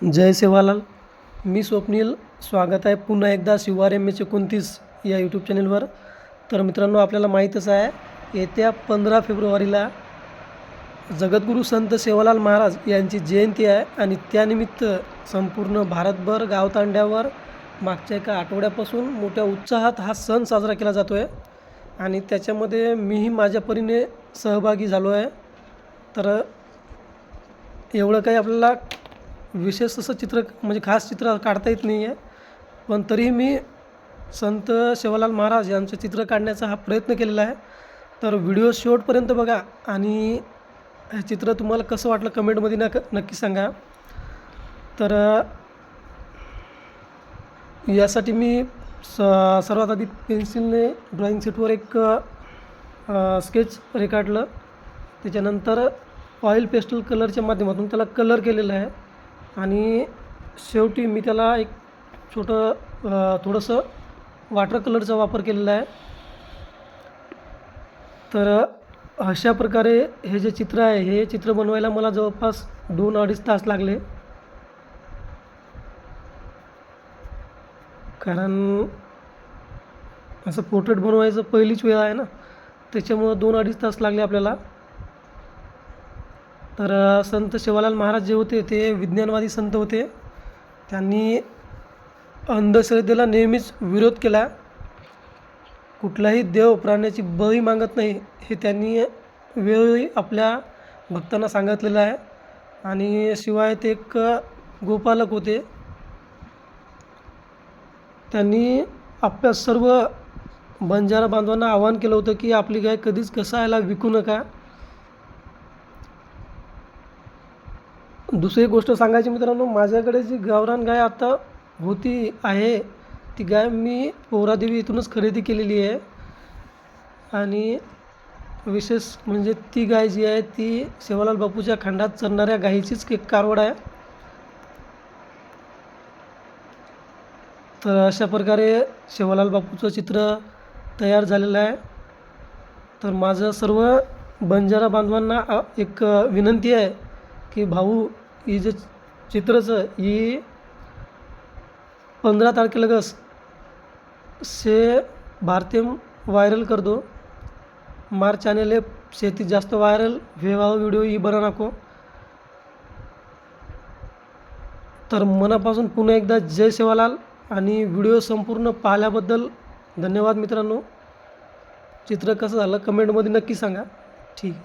जय सेवालाल मी स्वप्नील. स्वागत आहे पुन्हा एकदा शिवार एम एच एकोणतीस या यूट्यूब चॅनलवर तर मित्रांनो आपल्याला माहीतच आहे येत्या पंधरा फेब्रुवारीला जगद्गुरू संत सेवालाल महाराज यांची जयंती आहे आणि त्यानिमित्त संपूर्ण भारतभर गावतांड्यावर मागच्या एका आठवड्यापासून मोठ्या उत्साहात हा सण साजरा केला जातो आहे आणि त्याच्यामध्ये मीही माझ्या परीने सहभागी झालो आहे तर एवढं काही आपल्याला विशेष असं चित्र म्हणजे खास चित्र काढता येत नाही आहे. पण तरीही मी संत सेवालाल महाराज यांचं चित्र काढण्याचा हा प्रयत्न केलेला आहे. तर व्हिडिओ शेवटपर्यंत बघा आणि हे चित्र तुम्हाला कसं वाटलं कमेंटमध्ये नक नक्की सांगा. तर यासाठी मी स सर्वात आधी पेन्सिलने ड्रॉईंग शीटवर एक स्केच रेखाटलं. त्याच्यानंतर ऑइल पेस्टल कलरच्या माध्यमातून त्याला कलर केलेला आहे. आणि शेवटी मी त्याला एक छोटं थोडंसं वॉटर कलरचा वापर केलेला आहे. तर अशा प्रकारे हे जे चित्र आहे हे चित्र बनवायला मला जवळपास दोन अडीच तास लागले. कारण असं पोर्ट्रेट बनवायचं पहिलीच वेळ आहे ना त्याच्यामुळं दोन अडीच तास लागले आपल्याला. तर संत शिवालाल महाराज जे होते ते विज्ञानवादी संत होते. त्यांनी अंधश्रद्धेला नेहमीच विरोध केला. कुठलाही देव प्राण्याची बळी मागत नाही हे त्यांनी वेळोवेळी आपल्या भक्तांना सांगितलेलं आहे. आणि शिवाय ते एक गोपालक होते. त्यांनी आपल्या सर्व बंजारा बांधवांना आवाहन केलं होतं की आपली गाय कधीच कसायला विकू नका. दुसरी गोष्ट सांगायची मित्रांनो माझ्याकडे जी गावरान गाय आता होती आहे ती गाय मी पोहरादेवी इथूनच खरेदी केलेली आहे. आणि विशेष म्हणजे ती गाय जी आहे ती सेवालाल बापूच्या खंडात चरणाऱ्या गायीचीच एक कारवड आहे. तर अशा प्रकारे सेवालाल बापूचं चित्र तयार झालेलं आहे. तर माझं सर्व बंजारा बांधवांना एक विनंती आहे की भाऊ ही जे चित्रचं ही पंधरा तारखेला गस से भारतीय वायरल कर दो. मार चॅनेल शेतीत जास्त व्हायरल व्हेवा व्हिडिओ ही बना नको. तर मनापासून पुन्हा एकदा जय सेवालाल आणि व्हिडिओ संपूर्ण पाहिल्याबद्दल धन्यवाद मित्रांनो. चित्र कसं झालं कमेंटमध्ये नक्की सांगा. ठीक.